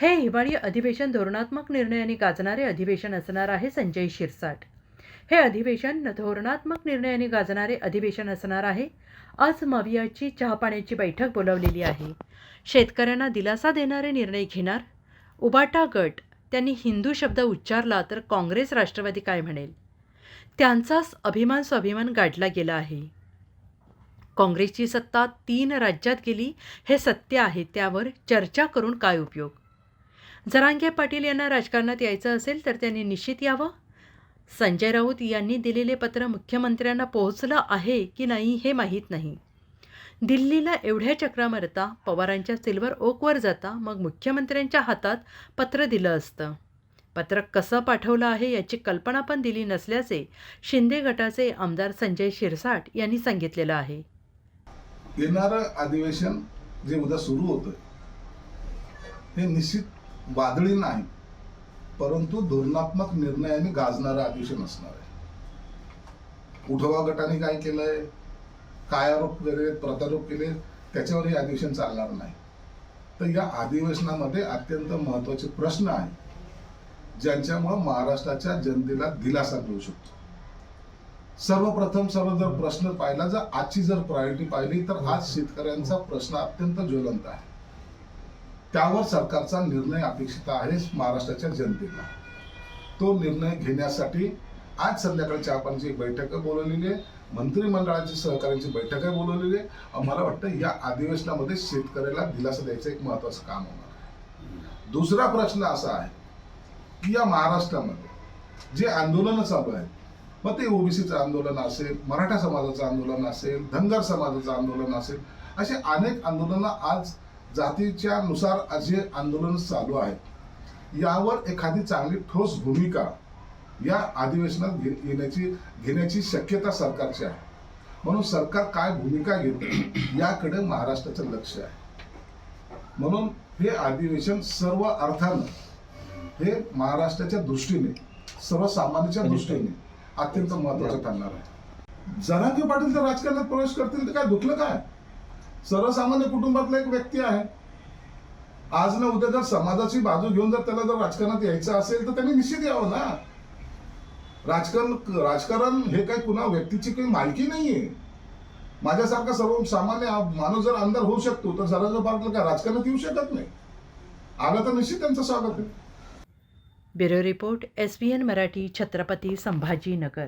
हे हिवाळी अधिवेशन धोरणात्मक निर्णयाने गाजणारे अधिवेशन असणार आहे संजय शिरसाट. हे अधिवेशन धोरणात्मक निर्णयाने गाजणारे अधिवेशन असणार आहे. आज मवियाची चहापाण्याची बैठक बोलावलेली आहे. शेतकऱ्यांना दिलासा देणारे निर्णय घेणार. उबाटा गट त्यांनी हिंदू शब्द उच्चारला तर काँग्रेस राष्ट्रवादी काय म्हणेल? त्यांचाच अभिमान स्वाभिमान गाडला गेला आहे. काँग्रेसची सत्ता तीन राज्यात गेली हे सत्य आहे त्यावर चर्चा करून काय उपयोग? जरांगे पाटील यांना राजकारणात यायचं असेल तर त्यांनी निश्चित यावं. संजय राऊत यांनी दिलेले पत्र मुख्यमंत्र्यांना पोहोचलं आहे की नाही हे माहीत नाही. दिल्लीला एवढ्या चक्रा मारता पवारांच्या सिल्वर ओकवर जाता मग मुख्यमंत्र्यांच्या हातात पत्र दिलं असतं. पत्र कसं पाठवलं आहे याची कल्पना पण दिली नसल्याचे शिंदे गटाचे आमदार संजय शिरसाट यांनी सांगितलेलं आहे. येणारं अधिवेशन जे उद्या सुरू होतं हे निश्चित वादळी नाही परंतु धोरणात्मक निर्णयाने गाजणारं अधिवेशन असणार आहे. उठवा गटाने काय केलंय काय आरोप केले प्रत्यारोप केले त्याच्यावर हे अधिवेशन चालणार नाही. तर या अधिवेशनामध्ये अत्यंत महत्त्वाचे प्रश्न आहेत ज्यांच्यामुळे महाराष्ट्राच्या जनतेला दिलासा मिळू शकतो. सर्वप्रथम सर्व जर प्रश्न पाहिला जर आजची जर प्रायोरिटी पाहिली तर आज शेतकऱ्यांचा प्रश्न अत्यंत ज्वलंत आहे. त्यावर सरकारचा निर्णय अपेक्षित आहे महाराष्ट्राच्या जनतेला. तो निर्णय घेण्यासाठी आज संध्याकाळी चहापानची एक बैठक बोलवलेली आहे मंत्रिमंडळाची सहकार्यांची बैठकही बोलवलेली आहे मला वाटतं या अधिवेशनामध्ये शेतकऱ्याला दिलासा द्यायचं एक महत्वाचं काम होणार दुसरा प्रश्न असा आहे की या महाराष्ट्रामध्ये जे आंदोलनं चालू आहेत मग ते ओबीसीचं आंदोलन असेल मराठा समाजाचं आंदोलन असेल धनगर समाजाचं आंदोलन असेल असे अनेक आंदोलनं आज जातीच्या नुसार जे आंदोलन चालू आहेत यावर एखादी चांगली ठोस भूमिका या अधिवेशनात घे- येण्याची घेण्याची शक्यता सरकारची आहे. म्हणून सरकार काय भूमिका घेते याकडे महाराष्ट्राचं लक्ष आहे. म्हणून हे अधिवेशन सर्व अर्थानं हे महाराष्ट्राच्या दृष्टीने सर्वसामान्याच्या दृष्टीने अत्यंत महत्वाचं ठरणार आहे. जरांगे पाटील जर राजकारणात प्रवेश करतील तर काय दुखलं काय? सर्वसामान्य कुटुंबातला एक व्यक्ती आहे. आज ना उद्या जर समाजाची बाजू घेऊन जर त्याला जर राजकारणात यायचं असेल तर त्यांनी निश्चित यावं ना. राजकारण राजकारण हे काही पुन्हा व्यक्तीची काही मालकी नाहीये. माझ्यासारखा सर्व सामान्य माणूस जर आमदार होऊ शकतो तर जरांगे पाटील काय राजकारणात येऊ शकत नाही? आला तर निश्चित त्यांचं स्वागत आहे. Bureau report S B N Marathi Chhatrapati Sambhajinagar.